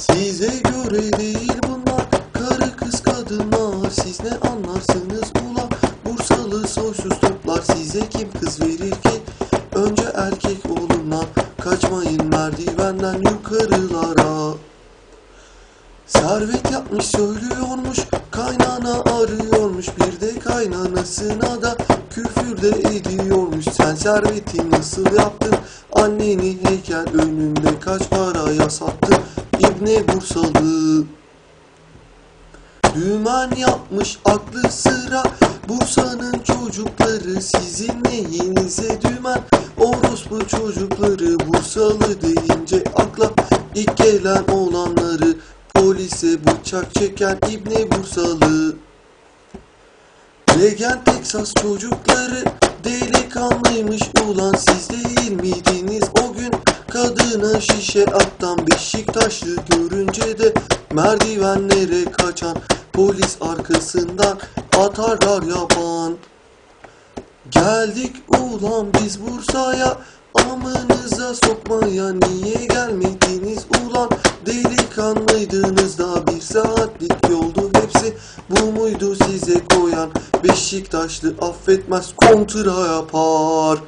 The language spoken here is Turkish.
Size göre değil bunlar. Karı kız kadınlar Siz ne anlarsınız ula Bursalı soysuz toplar Size kim kız verir ki? Önce erkek olunlar. Kaçmayın merdivenden yukarılara. Servet yapmış söylüyormuş. Kaynana arıyormuş. Bir de kaynanasına da küfür de ediyormuş. Sen serveti nasıl yaptın? Anneni heykel önünde kaç paraya sattın İbne Bursalı? Dümen yapmış aklı sıra. Bursa'nın çocukları sizin neyinize dümen Orospu çocukları Bursalı deyince akla ilk gelen olanları Polise bıçak çeken İbni Bursalı. Regen Texas çocukları delikanlıymış ulan siz değil gün Kadına şişe attan Beşiktaşlı görünce de merdivenlere kaçan Polis arkasından atarlar yapan. Geldik ulan biz Bursa'ya Amınıza sokmaya niye gelmediniz ulan? Delikanlıydınız da bir saatlik yoldu hepsi Bu muydu size koyan Beşiktaşlı affetmez kontra yapar